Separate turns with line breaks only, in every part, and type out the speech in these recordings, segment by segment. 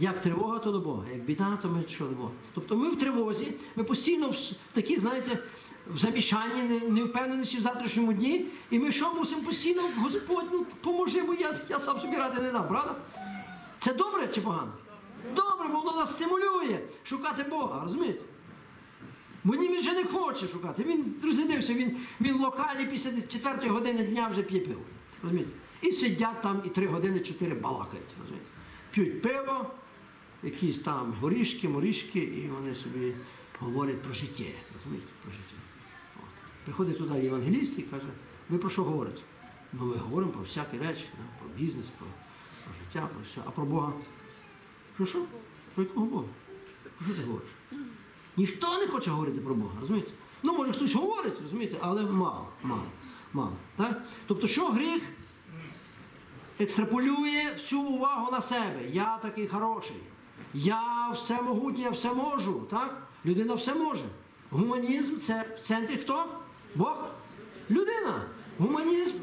Як тривога, то до Бога, як біда, то ми що до Бога. Тобто ми в тривозі, ми постійно в таких, знаєте, в замішанні, не- невпевненості в завтрашньому дні. І ми що мусимо постійно, Господь, ну поможи, бо я, я сам собі ради не дам, правда? Це добре чи погано? Добре, бо воно нас стимулює шукати Бога, розумієте? Бо він вже не хоче шукати. Він розглядився, він, він локалі після 4 години дня вже п'є пиво. Розумієте? І сидять там і 3 години 4 балакають. Розумієте? П'ють пиво, якісь там горішки, морішки, і вони собі говорять про життя. Розумієте? Про життя. Приходить туди євангеліст і каже, ви про що говорите? Ну ми говоримо про всякі речі, про бізнес, про, про життя, про все. А про Бога? Про що? Про якого Бога? Про що ти говориш? Ніхто не хоче говорити про Бога, розумієте? Ну, може, хтось говорить, розумієте, але мало, мало, мало. Так? Тобто, що гріх екстраполює всю увагу на себе. Я такий хороший. Я все могутній, я все можу. Так? Людина все може. Гуманізм це в центрі хто? Бог? Людина. Гуманізм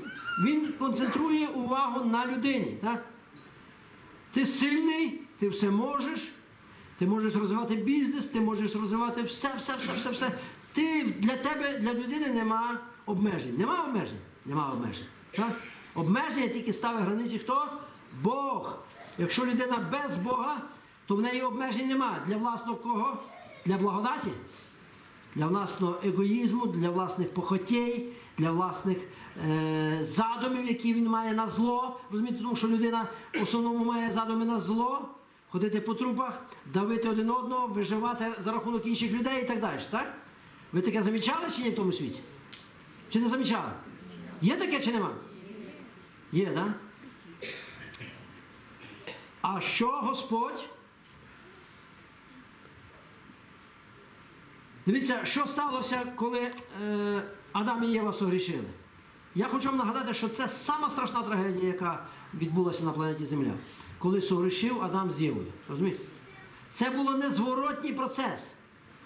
він концентрує увагу на людині. Так? Ти сильний, ти все можеш, ти можеш розвивати бізнес, ти можеш розвивати все, все, все, все, все. Ти для тебе, для людини нема обмежень. Нема обмежень? Нема обмежень. Так? Обмеження тільки ставить границі хто? Бог. Якщо людина без Бога, то в неї обмежень нема. Для власного кого? Для благодаті? для власного егоїзму, для власних похотей, для власних е, задумів, які він має на зло. Розумієте, тому що людина в основному має задуми на зло, ходити по трупах, давити один одного, виживати за рахунок інших людей і так далі. Так? Ви таке замічали чи ні в тому світі? Чи не замічали? Є таке чи нема? Є, так? Да? А що Господь? Дивіться, що сталося, коли е, Адам і Єва согрішили. Я хочу вам нагадати, що це сама страшна трагедія, яка відбулася на планеті Земля. Коли согрішив Адам з Євою. Розумієте? Це було незворотній процес.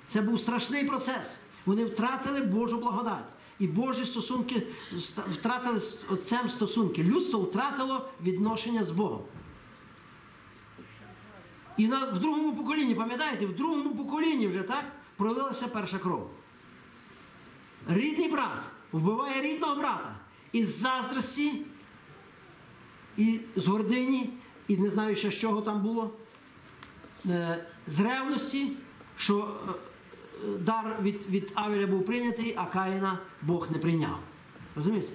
Це був страшний процес. Вони втратили Божу благодать. І Божі стосунки втратили з Отцем стосунки. Людство втратило відношення з Богом. І на, в другому поколінні, пам'ятаєте, в другому поколінні вже так пролилася перша кров. Рідний брат вбиває рідного брата із заздрості, і з гордині, і не знаю ще з чого там було, е, з ревності, що е, дар від, від Авеля був прийнятий, а Каїна Бог не прийняв. Розумієте?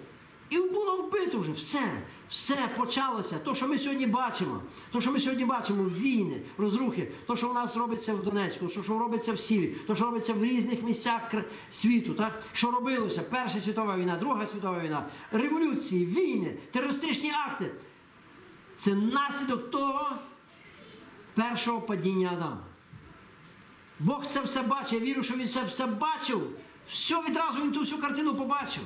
І було вбито вже все, все почалося. То, що ми сьогодні бачимо, то, що ми сьогодні бачимо, війни, розрухи, то, що у нас робиться в Донецьку, то, що робиться в Сірії, то, що робиться в різних місцях світу, так? що робилося, Перша світова війна, Друга світова війна, революції, війни, терористичні акти. Це наслідок того першого падіння Адама. Бог це все бачив, я вірю, що він це все бачив. Все відразу він ту всю картину побачив.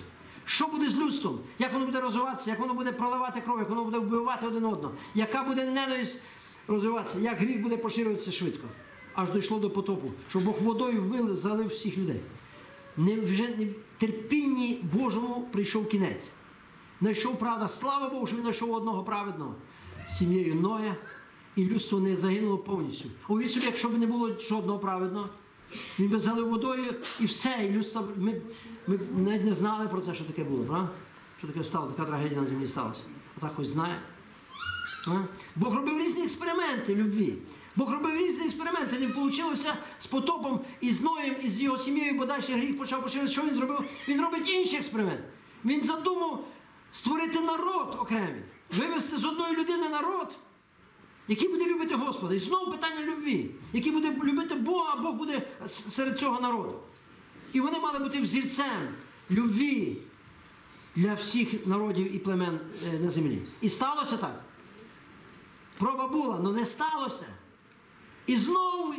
Що буде з людством? Як воно буде розвиватися, як воно буде проливати кров, як воно буде вбивати один одного, яка буде ненависть розвиватися, як гріх буде поширюватися швидко. Аж дійшло до потопу, що Бог водою вилив, залив всіх людей. Не, вже не, терпінні Божому прийшов кінець. Знайшов правда, слава Богу, що він знайшов одного праведного сім'єю Ноя, і людство не загинуло повністю. Увіть собі, якщо б не було жодного праведного, він би залив водою і все, і людство, ми, ми навіть не знали про це, що таке було, правда? Що таке сталося, така трагедія на землі сталася. А так хоч знає. А? Бог робив різні експерименти любві. Бог робив різні експерименти. Не вийшло з потопом і з Ноєм, і з його сім'єю, бо далі гріх почав поширюватися. Що він зробив? Він робить інший експеримент. Він задумав створити народ окремий, вивести з одної людини народ, який буде любити Господа. І знову питання любві, який буде любити Бога, а Бог буде серед цього народу. І вони мали бути взірцем любві для всіх народів і племен е, на землі. І сталося так. Проба була, але не сталося. І знову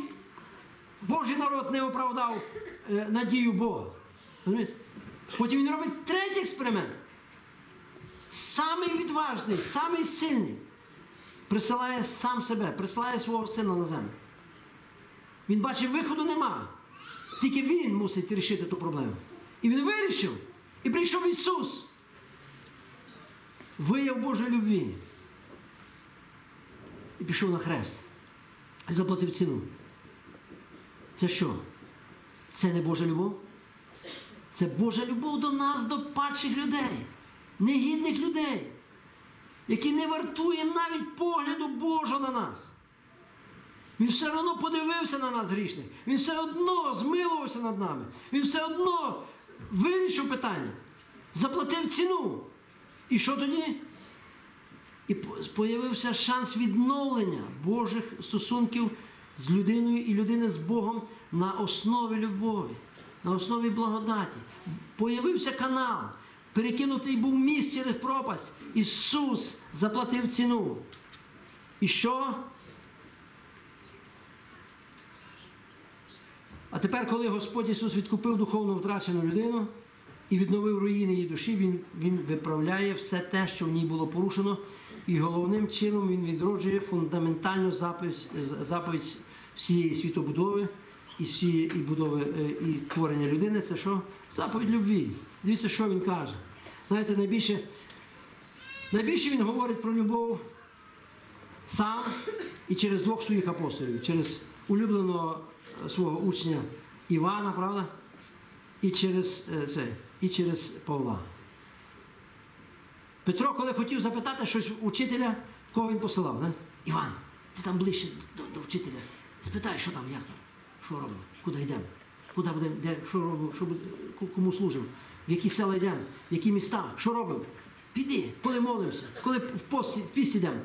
Божий народ не оправдав е, надію Бога. Потім він робить третій експеримент. Самий відважний, самий сильний присилає сам себе, присилає свого сина на землю. Він бачить, виходу нема. Тільки він мусить вирішити ту проблему. І він вирішив. І прийшов Ісус. Вияв Божої любві. І пішов на хрест. і заплатив ціну. Це що? Це не Божа любов? Це Божа любов до нас, до падших людей, негідних людей, які не вартує навіть погляду Божого на нас. Він все одно подивився на нас грішних. Він все одно змилувався над нами. Він все одно вирішив питання, заплатив ціну. І що тоді? І з'явився шанс відновлення Божих стосунків з людиною і людини з Богом на основі любові, на основі благодаті. Появився канал, перекинутий був міст через пропасть. Ісус заплатив ціну. І що? А тепер, коли Господь Ісус відкупив духовно втрачену людину і відновив руїни її душі, Він, він виправляє все те, що в ній було порушено, і головним чином Він відроджує фундаментальну заповідь, заповідь всієї світобудови і всієї і будови е, і творення людини. Це що? Заповідь любві. Дивіться, що він каже. Знаєте, найбільше, найбільше він говорить про любов сам і через двох своїх апостолів, через улюбленого е, свого учня Івана, правда? І через е, це, і через Павла. Петро, коли хотів запитати щось у вчителя, кого він посилав, не? Іван, ти там ближче до, до вчителя. Спитай, що там, як там, що робимо, куди йдемо, куди будемо, де, що робимо, що кому служимо, в які села йдемо, в які міста, що робимо. Піди, коли молимося, коли в пост, піст йдемо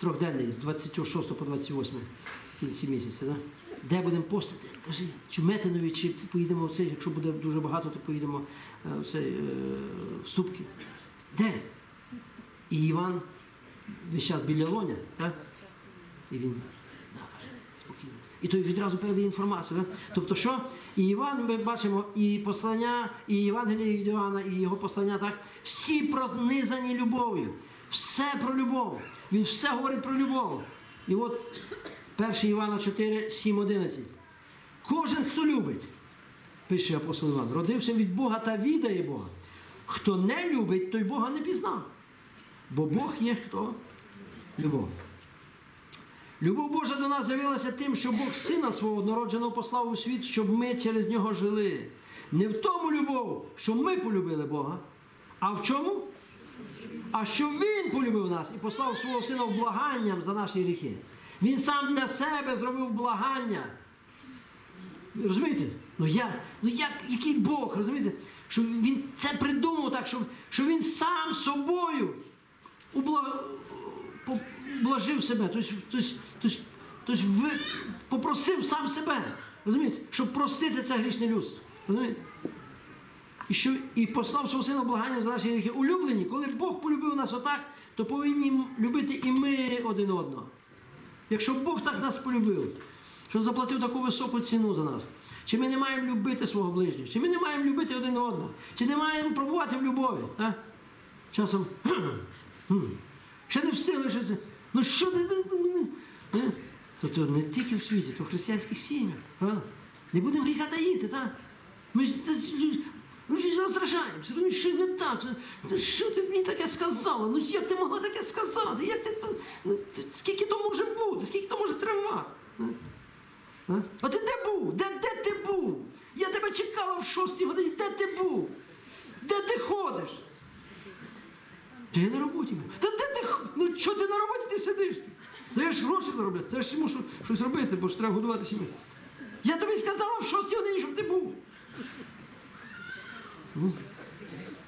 трьохденний, з 26 по 28 в кінці місяця. Да? Де будемо постити? Кажи, чи Метинові, чи поїдемо в цей, якщо буде дуже багато, то поїдемо е, в цей е, в Ступки. Де? І Іван весь час біля лоня, так? І він. І той відразу передає інформацію. Тобто що? І Іван, ми бачимо, і послання, і Євангеліє від Івана, і його послання, так, всі пронизані любов'ю. Все про любов. Він все говорить про любов. І от 1 Івана 4, 7, 11. Кожен, хто любить, пише апостол Іван, родився від Бога та відає Бога. Хто не любить, той Бога не пізнав. Бо Бог є хто? Любов. Любов Божа до нас з'явилася тим, що Бог Сина свого однородженого послав у світ, щоб ми через нього жили. Не в тому любов, що ми полюбили Бога, а в чому? А що Він полюбив нас і послав свого сина в благанням за наші гріхи. Він сам для себе зробив благання. Розумієте? Ну я, ну як, який Бог, розумієте? Що він це придумав так, що, що він сам собою убла... блажив себе, тобто, попросив сам себе, розумієте, щоб простити це грішне людство. Розумієте? І, що, і послав свого сина благання за наші гріхи. Улюблені, коли Бог полюбив нас отак, то повинні любити і ми один одного. Якщо Бог так нас полюбив, що заплатив таку високу ціну за нас, чи ми не маємо любити свого ближнього, чи ми не маємо любити один одного, чи не маємо пробувати в любові. Так? Часом ще не встигли, що це. Ну що ти? Е? То, то не тільки в світі, то в християнських сім'ях. Не будемо гріха таїти, так? Ми ж це ж роздражаємося, ну що не так? Ну що ти мені таке сказала? Ну як ти могла таке сказати? Як ти, ну, скільки то може бути? Скільки то може тривати? А? А ти де був? Де, де ти був? Я тебе чекала в шостій годині. Де ти був? Де ти ходиш? Та я на роботі. Та де ти? Ну що ти на роботі ти сидиш? Та я ж гроші заробляю, та я ж мушу щось робити, бо ж треба годувати сім'ю. Я тобі сказала в шостій годині, щоб ти був. Ну,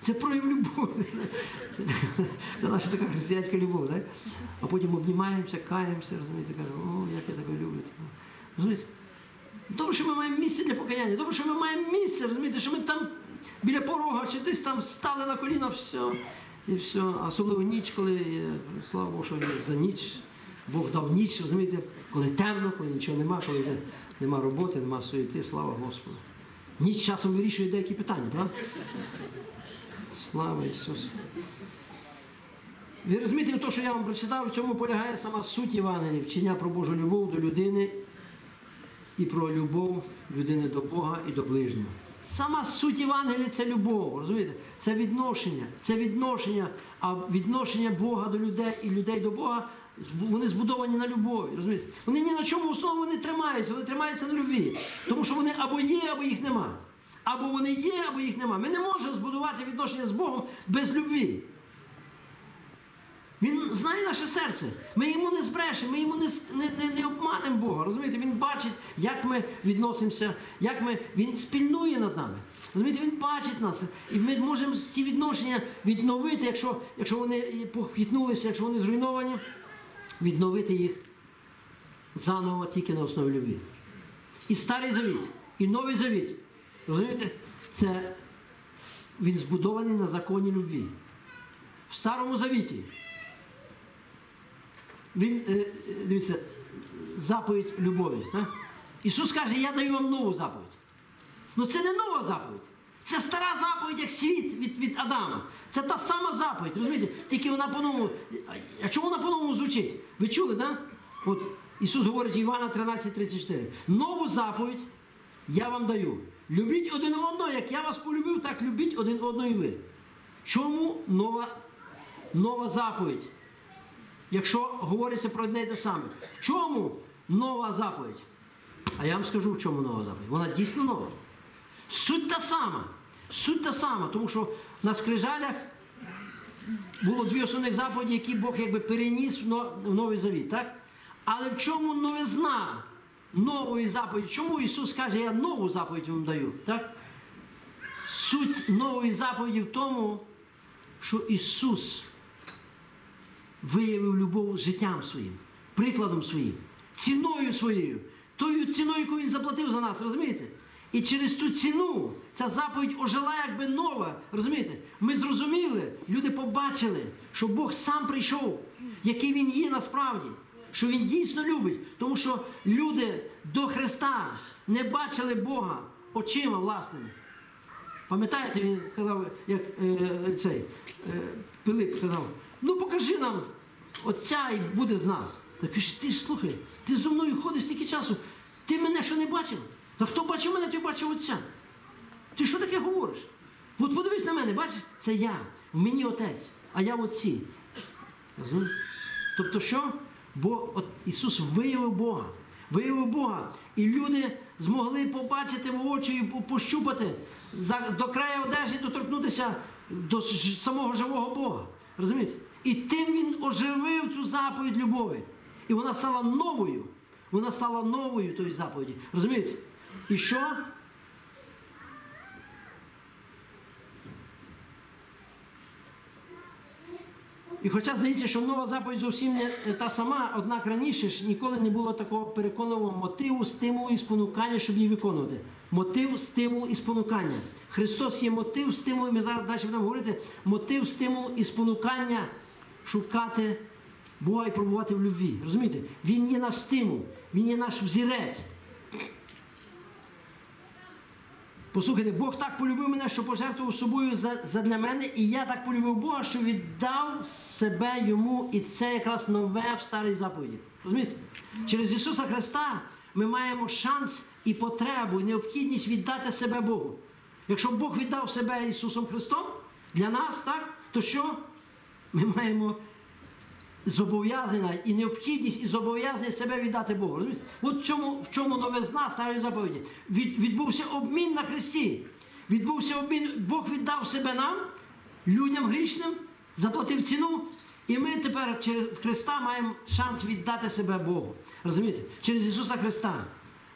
Це прояв любові. Це, це наша така християнська любов, так? А потім обнімаємося, каємося, розумієте, кажемо, о, як я тебе люблю. Розумієте? Добре, що ми маємо місце для покаяння, добре, що ми маємо місце, розумієте, що ми там біля порога чи десь там стали на коліна, все. І все. Особливо ніч, коли, е, слава Богу, що за ніч. Бог дав ніч, розумієте, коли темно, коли нічого нема, коли нема роботи, нема суєти, слава Господу. Ніч часом вирішує деякі питання, правда? Слава Ісусу. Ви розумієте, те, що я вам прочитав, в цьому полягає сама суть Євангелії, вчення про Божу любов до людини і про любов людини до Бога і до ближнього. Сама суть Євангелія це любов, розумієте? Це відношення, це відношення, а відношення Бога до людей і людей до Бога вони збудовані на любові. Розумієте? Вони ні на чому основу не тримаються, вони тримаються на любві. Тому що вони або є, або їх нема. Або вони є, або їх нема. Ми не можемо збудувати відношення з Богом без любві. Він знає наше серце. Ми йому не збрешемо, ми йому не, не, не, не обманемо Бога. Розумієте? Він бачить, як ми відносимося, як ми, він спільнує над нами. Розумієте, він бачить нас. І ми можемо ці відношення відновити, якщо, якщо вони похитнулися, якщо вони зруйновані, відновити їх заново тільки на основі любві. І старий завіт, і новий завіт. Розумієте? Це він збудований на законі любві. В старому завіті він, е, дивіться, заповідь любові. Так? Ісус каже, я даю вам нову заповідь. Ну це не нова заповідь. Це стара заповідь, як світ від, від Адама. Це та сама заповідь, розумієте? Тільки вона по-новому. А чому вона по-новому звучить? Ви чули, так? От Ісус говорить Івана 13,34. Нову заповідь я вам даю. Любіть один одного, як я вас полюбив, так любіть один одного і ви. Чому нова, нова заповідь? Якщо говориться про одне й те саме. В чому нова заповідь? А я вам скажу, в чому нова заповідь. Вона дійсно нова. Суть та сама. Суть та сама, тому що на скрижалях було дві основних заповіді, які Бог якби переніс в Новий Завіт. Так? Але в чому новизна нової заповіді? Чому Ісус каже, я нову заповідь вам даю? Так? Суть нової заповіді в тому, що Ісус виявив любов життям своїм, прикладом своїм, ціною своєю, тою ціною, яку він заплатив за нас, розумієте? І через ту ціну ця заповідь ожила якби нова. Розумієте? Ми зрозуміли, люди побачили, що Бог сам прийшов, який він є насправді, що він дійсно любить. Тому що люди до Христа не бачили Бога очима власними. Пам'ятаєте, він сказав, як е, цей е, Пилип сказав, ну покажи нам отця і буде з нас. Так каже, ти ж слухай, ти зо мною ходиш стільки часу, ти мене що не бачив? Та хто бачив мене, той бачив отця. Ти що таке говориш? От подивись на мене, бачиш, це я, в мені отець, а я в отці. Тобто що? Бо от Ісус виявив Бога. Виявив Бога. І люди змогли побачити в очі і пощупати, до краю одежі доторкнутися до самого живого Бога. Розумієте? І тим він оживив цю заповідь любові. І вона стала новою. Вона стала новою тої заповіді. Розумієте? І що? І хоча здається, що нова заповідь зовсім не та сама, однак раніше ж ніколи не було такого переконливого мотиву, стимулу і спонукання, щоб її виконувати. Мотив, стимул і спонукання. Христос є мотив, стимул, і ми зараз далі будемо говорити, мотив, стимул і спонукання шукати Бога і пробувати в любві. Розумієте? Він є наш стимул, він є наш взірець. Послухайте, Бог так полюбив мене, що пожертвував собою за- задля мене, і я так полюбив Бога, що віддав себе йому, і це якраз нове в старій заповіді. Розумієте? Через Ісуса Христа ми маємо шанс і потребу, і необхідність віддати себе Богу. Якщо Бог віддав себе Ісусом Христом для нас, так, то що? Ми маємо зобов'язання і необхідність і зобов'язання себе віддати Богу. От в чому, в чому новизна старої заповіді. Від, відбувся обмін на Христі. Відбувся обмін, Бог віддав себе нам, людям грішним, заплатив ціну. І ми тепер через Христа маємо шанс віддати себе Богу. Розумієте? Через Ісуса Христа.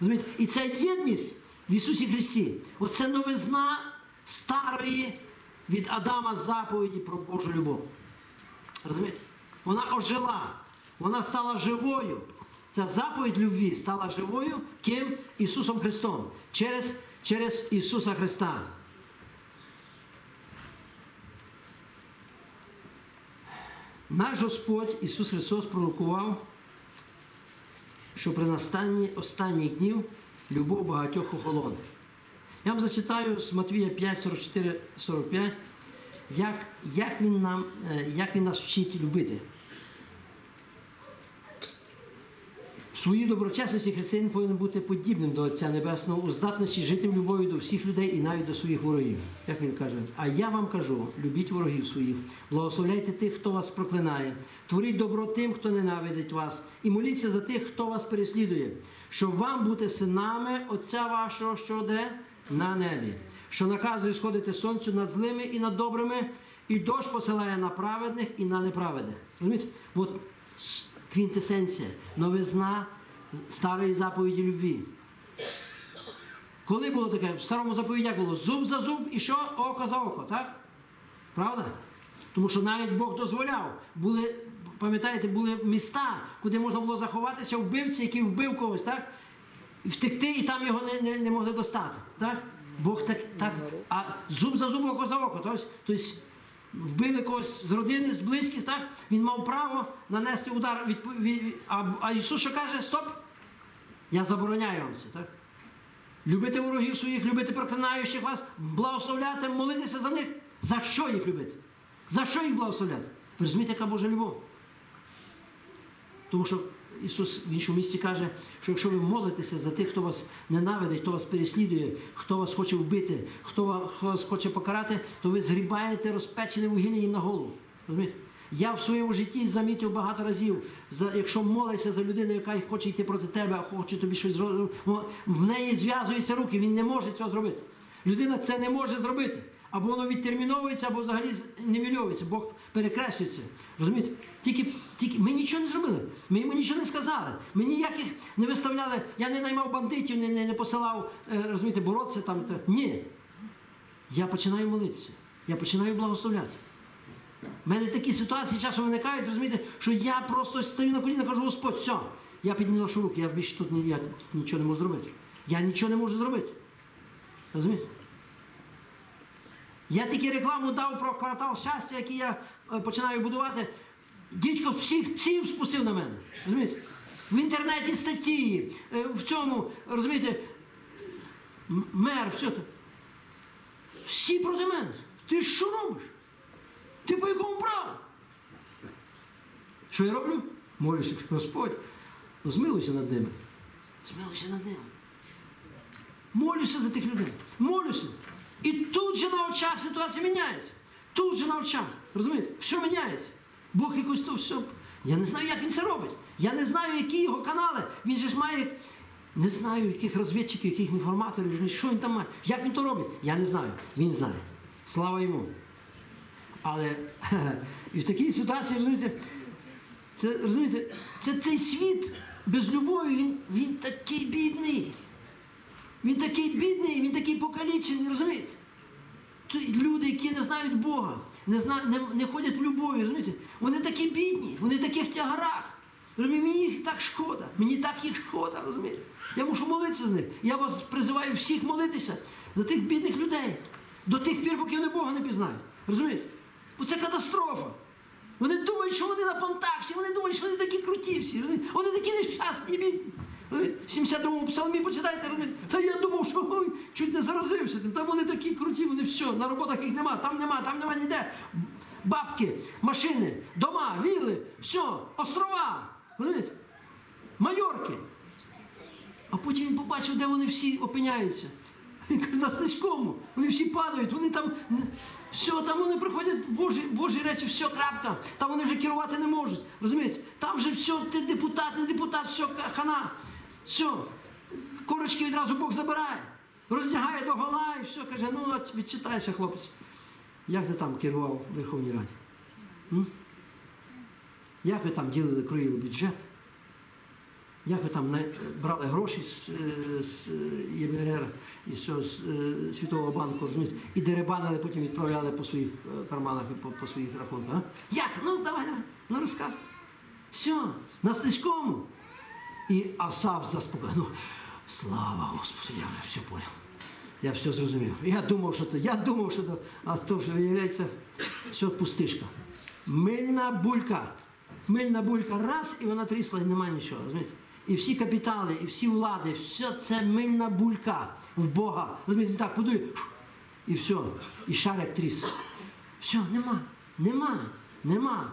Розумієте? І ця єдність в Ісусі Христі. Оце новизна старої від Адама заповіді про Божу любов. Розумієте? Вона ожила, вона стала живою. Ця заповідь любві стала живою ким? Ісусом Христом. Через, через Ісуса Христа. Наш Господь Ісус Христос пророкував, що при настанні останніх днів любов багатьох охолоне. Я вам зачитаю з Матвія 5, 44, 45, як, як, він нам, е, як він нас вчить любити. своїй доброчесності християнин повинен бути подібним до Отця Небесного у здатності жити в любові до всіх людей і навіть до своїх ворогів. Як він каже, а я вам кажу: любіть ворогів своїх, благословляйте тих, хто вас проклинає, творіть добро тим, хто ненавидить вас, і моліться за тих, хто вас переслідує, щоб вам бути синами Отця вашого, що де на небі, що наказує сходити сонцю над злими і над добрими, і дощ посилає на праведних і на неправедних. Розумієте? От квінтесенція, новизна старої заповіді любві. Коли було таке? В старому заповіді було зуб за зуб і що? Око за око, так? Правда? Тому що навіть Бог дозволяв. Були, пам'ятаєте, були міста, куди можна було заховатися вбивці, який вбив когось, так? Втекти, і там його не, не, не могли достати. Так? Бог так, так. А зуб за зуб, око за око. Тобто, тобто вбили когось з родини, з близьких, так? Він мав право нанести удар. Від, а, а Ісус що каже, стоп, я забороняю вам це. Так? Любити ворогів своїх, любити проклинаючих вас, благословляти, молитися за них. За що їх любити? За що їх благословляти? Ви розумієте, яка Божа любов? Тому що Ісус в іншому місці каже, що якщо ви молитеся за тих, хто вас ненавидить, хто вас переслідує, хто вас хоче вбити, хто вас хоче покарати, то ви згрібаєте розпечене вугілля їм на голову. Розумієте? Я в своєму житті замітив багато разів, якщо молишся за людину, яка хоче йти проти тебе, а хоче тобі щось зробити, в неї зв'язуються руки, він не може цього зробити. Людина це не може зробити. Або воно відтерміновується, або взагалі з- нівельовується, Бог перекреслюється. Розумієте? Тільки, тільки ми нічого не зробили. Ми йому нічого не сказали. Ми ніяких не виставляли, я не наймав бандитів, не, не, не посилав, е, розумієте, боротися там. та- Ні. Я починаю молитися. Я починаю благословляти. У мене такі ситуації часом виникають, розумієте, що я просто стою на коліна, кажу, Господь, все, я підніношу руки, я більше тут я нічого не можу зробити. Я нічого не можу зробити. Розумієте? Я тільки рекламу дав про квартал щастя, який я е, починаю будувати. Дідько всіх псів спустив на мене. Розумієте? В інтернеті статті, е, в цьому, розумієте, мер, все це. Всі проти мене. Ти що робиш? Ти по якому праву? Що я роблю? Молюся, Господь, змилуйся над ними. Змилуйся над ними. Молюся за тих людей. Молюся. І тут же на очах ситуація міняється. Тут же на очах. Розумієте? Все міняється. Бог якось то все. Я не знаю, як він це робить. Я не знаю, які його канали. Він же ж має. Не знаю, яких розвідчиків, яких інформаторів, що він там має. Як він то робить? Я не знаю. Він знає. Слава йому. Але і в такій ситуації, розумієте, це, розумієте, це цей світ без любові, він, він такий бідний. Він такий бідний, він такий покалічений, розумієте? Люди, які не знають Бога, не, зна, не, не ходять в любові, розумієте? Вони такі бідні, вони такі в тягарах. Розумієте? Мені їх так шкода, мені так їх шкода, розумієте? Я мушу молитися з них. Я вас призиваю всіх молитися за тих бідних людей. До тих пір, поки вони Бога не пізнають. Розумієте? Бо це катастрофа. Вони думають, що вони на понтах, всі вони думають, що вони такі круті всі. Вони такі нещасні, бідні. Розумієте? В 72-му псалмі почитайте, розумієте? Та я думав, що ой, чуть не заразився. Та вони такі круті, вони все, на роботах їх нема, там нема, там нема ніде. Бабки, машини, дома, вілли, все, острова. Розумієте? Майорки. А потім він побачив, де вони всі опиняються. Він каже, на слизькому. Вони всі падають, вони там. Все, там вони приходять в Божі, Божі речі, все, крапка. Там вони вже керувати не можуть. Розумієте? Там вже все, ти депутат, не депутат, все, хана. Все. Корочки відразу Бог забирає. Роздягає до гола і все, каже, ну відчитайся, хлопець. Як ти там керував в Верховній Раді? М? Як ви там ділили, кроїли бюджет? Як ви там брали гроші з, е, з е, і з, з е, Світового банку, розумієте, і деребанили, потім відправляли по своїх карманах і по, по своїх рахунках. А? Як? Ну давай, давай, ну розказуй. Все, на слизькому. І Асав заспокоїв. Ну, слава Господу, я все понял. Я все зрозумів. Я думав, що то, я думав, що то, а то вже виявляється, все пустишка. Мильна булька. Мильна булька раз, і вона трісла, і немає нічого. Розумієте? І всі капітали, і всі влади, все це мильна булька в Бога. Розумієте, так подує, і все, і шарик тріс. Все, нема, нема, нема.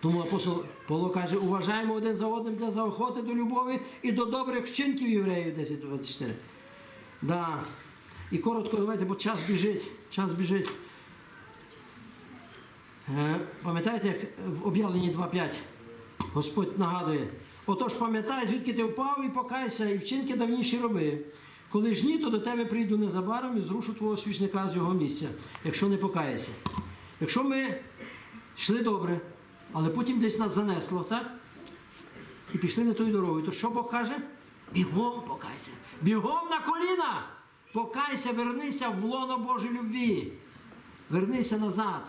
Тому апостол Павло каже, уважаємо один за одним для заохоти до любові і до добрих вчинків євреїв 10.24. Да. І коротко давайте, бо час біжить. Час біжить. Е, Пам'ятаєте, як в об'явленні 2.5 Господь нагадує, отож пам'ятай, звідки ти впав і покайся, і вчинки давніші роби. Коли ж ні, то до тебе прийду незабаром і зрушу твого свічника з його місця, якщо не покаєшся. Якщо ми йшли добре, але потім десь нас занесло, так? І пішли не тою дорогою, то що Бог каже? Бігом покайся. Бігом на коліна! Покайся, вернися в лоно Божої любві. Вернися назад.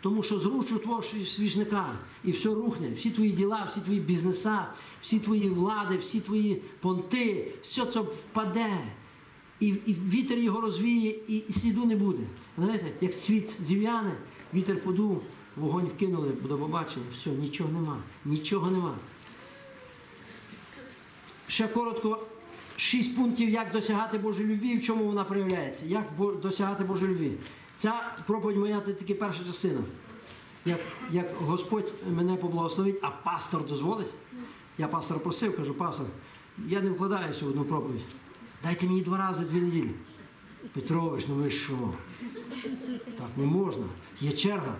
Тому що зручу твого свічника і все рухне, всі твої діла, всі твої бізнеса, всі твої влади, всі твої понти, все це впаде. І, і вітер його розвіє, і, і сліду не буде. Знаєте, як цвіт зів'яне, вітер подув, вогонь вкинули до побачення, все, нічого нема, нічого нема. Ще коротко, шість пунктів, як досягати Божої любві і в чому вона проявляється. Як досягати Божої любві. Ця проповідь моя це тільки перша частина. Як, як Господь мене поблагословить, а пастор дозволить. Я пастора просив, кажу, пастор, я не вкладаюся в одну проповідь. Дайте мені два рази дві неділі. Петрович, ну ви що? Так не можна. Є черга.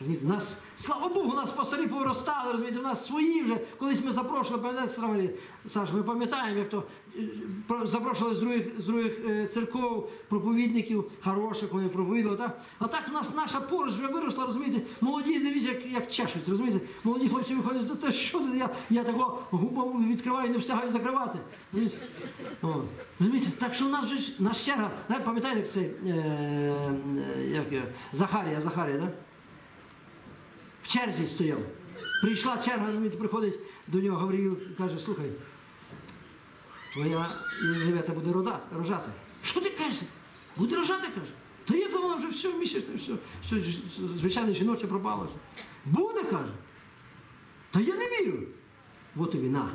Розумієте, нас, слава Богу, у нас пастирі повиростали, розумієте, у нас свої вже. Колись ми запрошували, пам'ятаєте, Саш, ми пам'ятаємо, як то е, запрошували з других, з других е, церков, проповідників, хороших вони проповідали, так? А так у нас наша поруч вже виросла, розумієте, молоді, дивіться, як, як чешуть, розумієте? Молоді хлопці виходять, та, та що я, я такого губу відкриваю, не встигаю закривати. Розумієте? Так що у нас вже наш черга, пам'ятаєте, як цей, е, е, як Захарія, Захарія, так? Черзі стояв. Прийшла черга, розумієте, приходить до нього Гавріїл і каже, слухай, твоя Єлизавета буде рожати. Що ти кажеш? Буде рожати, каже. То є то вона вже все місячне, все, все, звичайне жіноче пропало. Буде, каже. Та я не вірю. От тобі на.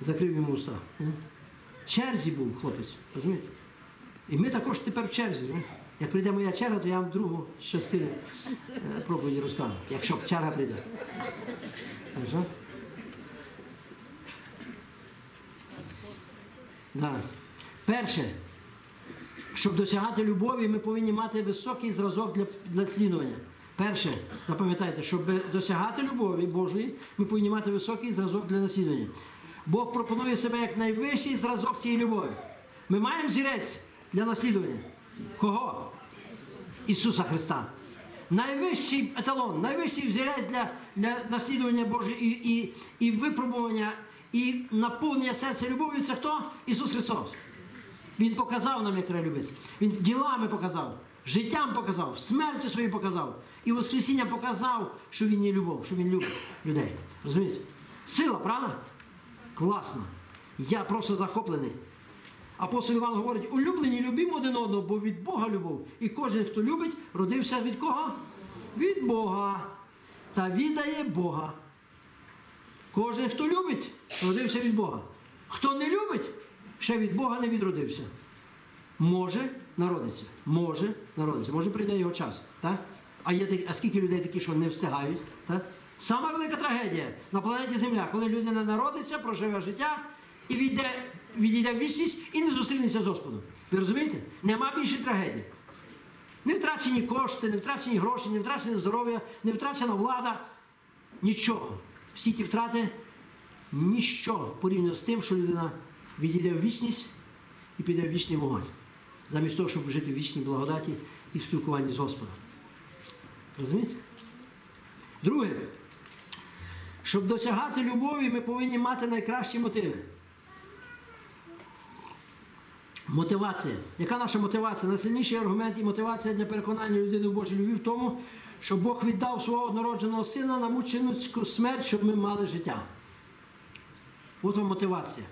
Закрив йому уста. В черзі був хлопець, розумієте? І ми також тепер в черзі. розумієте? Як прийде моя черга, то я вам другу частину е, проповіді розкажу. Якщо черга прийде. Да. Перше, щоб досягати любові, ми повинні мати високий зразок для, для слідування. Перше, запам'ятайте, щоб досягати любові Божої, ми повинні мати високий зразок для наслідування. Бог пропонує себе як найвищий зразок цієї любові. Ми маємо зірець для наслідування. Кого? Ісуса Христа. Найвищий еталон, найвищий взірець для, для наслідування Божого і, і, і випробування, і наповнення серця любов'ю це хто? Ісус Христос. Він показав нам, як треба любити. Він ділами показав, життям показав, смертю свою показав. І Воскресіння показав, що він є любов, що він любить людей. Розумієте? Сила, правда? Класно. Я просто захоплений. Апостол Іван говорить, улюблені любімо один одного, бо від Бога любов. І кожен, хто любить, родився від кого? Від Бога. Та віддає Бога. Кожен, хто любить, родився від Бога. Хто не любить, ще від Бога не відродився. Може народиться. Може народиться. Може прийде його час. Так? А, є такі, а скільки людей такі, що не встигають? Так? Сама велика трагедія на планеті Земля, коли людина народиться, проживе життя і відійде, відійде в вічність і не зустрінеться з Господом. Ви розумієте? Нема більше трагедії. Не втрачені кошти, не втрачені гроші, не втрачене здоров'я, не втрачена влада. Нічого. Всі ті втрати ніщо порівняно з тим, що людина відійде в вічність і піде в вічний вогонь. Замість того, щоб жити в вічній благодаті і в спілкуванні з Господом. Розумієте? Друге, щоб досягати любові, ми повинні мати найкращі мотиви. Мотивація. Яка наша мотивація? Найсильніший аргумент і мотивація для переконання людини в Божій любві в тому, що Бог віддав свого однородженого сина на мученицьку смерть, щоб ми мали життя. От вам мотивація.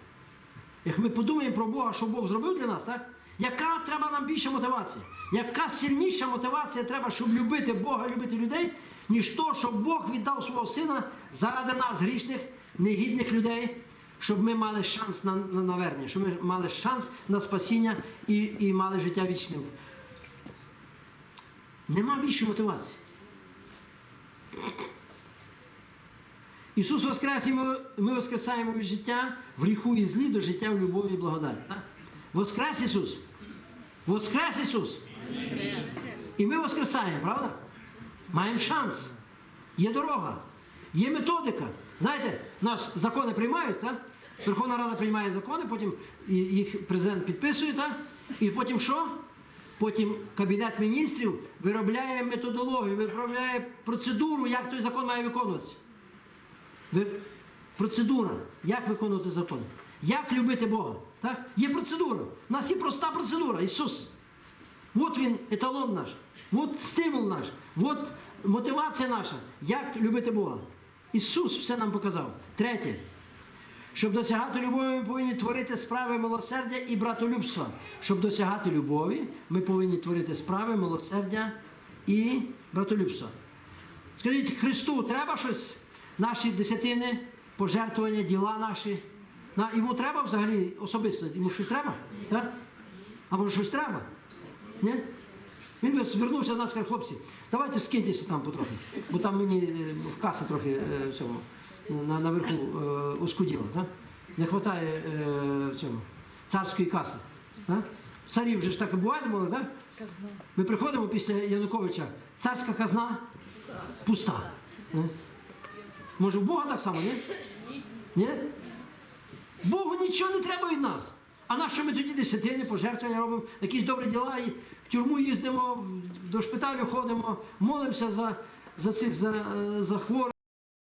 Як ми подумаємо про Бога, що Бог зробив для нас, так? яка треба нам більша мотивація? Яка сильніша мотивація треба, щоб любити Бога, любити людей, ніж то, щоб Бог віддав свого сина заради нас, грішних, негідних людей, щоб ми мали шанс на, на навернення, щоб ми мали шанс на спасіння і, і мали життя вічне. Нема більшої мотивації. Ісус Воскрес, і ми, ми воскресаємо від життя в гріху і злі до життя в любові і благодаті. Воскрес Ісус! Воскрес Ісус! І ми воскресаємо, правда? Маємо шанс. Є дорога, є методика. Знаєте, наш закони приймають, так? Верховна Рада приймає закони, потім їх президент підписує, так? І потім що? Потім Кабінет міністрів виробляє методологію, виробляє процедуру, як той закон має виконуватися. Процедура, як виконувати закон. Як любити Бога. Так? Є процедура. У нас є проста процедура. Ісус. От він еталон наш, от стимул наш, от мотивація наша, як любити Бога. Ісус все нам показав. Третє. Щоб досягати любові, ми повинні творити справи милосердя і братолюбства. Щоб досягати любові, ми повинні творити справи милосердя і братолюбства. Скажіть, Христу треба щось? Наші десятини, пожертвування, діла наші. На- Йому треба взагалі особисто? Йому щось треба? Так? А може щось треба? Ні? Він звернувся до нас, каже, хлопці, давайте скиньтеся там потрохи, бо там мені е, в каси трохи е, цього, на, наверху е, оскуділо. Так? Не вистачає е, царської каси. Так? Царів вже ж так і буває, було, так? Ми приходимо після Януковича, царська казна пуста. Ні? Може, в Бога так само, ні? Ні? Богу нічого не треба від нас. А на що ми тоді десятини, пожертвування робимо, якісь добрі діла, і тюрму їздимо, до шпиталю ходимо, молимося за, за цих за, е, за хворих.